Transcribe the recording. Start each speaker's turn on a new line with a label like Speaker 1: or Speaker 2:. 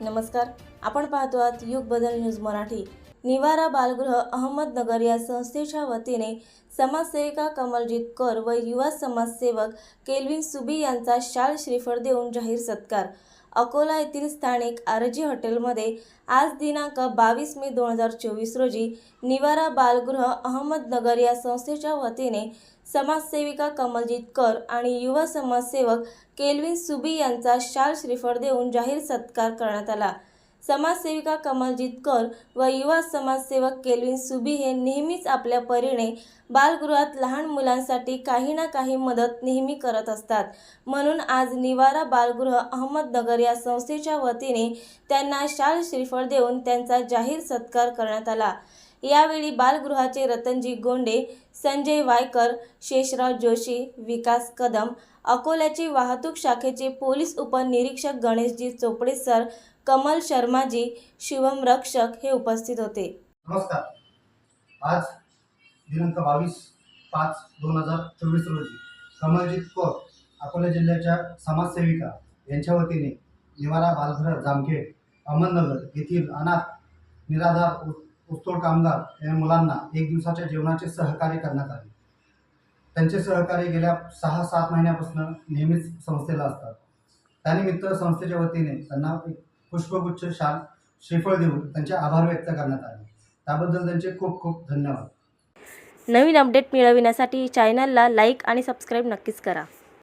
Speaker 1: नमस्कार. आपण पाहतो आहात युग बदल न्यूज मराठी. निवारा बालगृह अहमदनगर या संस्थेच्या वतीने समाजसेविका कमलजीत कर व युवा समाजसेवक केल्विन सुबी यांचा शाल श्रीफळ देऊन जाहीर सत्कार. अकोला येथील स्थानिक आरजी हॉटेलमध्ये आज दिनांक बावीस मे दोन हजार चोवीस रोजी निवारा बालगृह अहमदनगर या संस्थेच्या वतीने समाजसेविका कमलजीत कर आणि युवा समाजसेवक केल्विन सुबी यांचा शाल श्रीफळ देऊन जाहीर सत्कार करण्यात आला. समाजसेविका कमलजीत कौर व युवा समाजसेवक केल्विन सुबी हे नेहमीच आपल्या परीने बालगृहात लहान मुलांसाठी काही ना काही मदत नेहमी करत असतात. म्हणून आज निवारा बालगृह अहमदनगर या संस्थेच्या वतीने त्यांना शाल श्रीफळ देऊन त्यांचा जाहीर सत्कार करण्यात आला. यावेळी बालगृहाचे रतनजी गोंडे संजय वायकर शेषराव जोशी विकास कदम अकोल्याची वाहतूक शाखेचे पोलीस उपनिरीक्षक गणेशजी चोपडे सर कमल शर्माजी शिवम रक्षक हे उपस्थित होते.
Speaker 2: नमस्कार. आज दिनांक बावीस पाच दोन हजार चोवीस रोजी कमलजीत कौर अकोला जिल्ह्याच्या समाजसेविका यांच्या वतीने निवारा बालघर जामखेड अहमदनगर येथील अनाथ निराधार ऊसतोड कामगार या मुलांना एक दिवसाच्या जेवणाचे सहकार्य करण्यात आले. त्यांचे सहकार्य गेल्या सहा सात महिन्यापासून नेहमीच संस्थेला असतात. त्यानिमित्त संस्थेच्या वतीने त्यांना एक पुष्पगुच्छ शाल श्रीफळ देऊन त्यांचे आभार व्यक्त करण्यात आले. त्याबद्दल त्यांचे खूप खूप धन्यवाद.
Speaker 1: नवीन अपडेट मिळविण्यासाठी चॅनलला लाईक आणि सबस्क्राईब नक्कीच करा.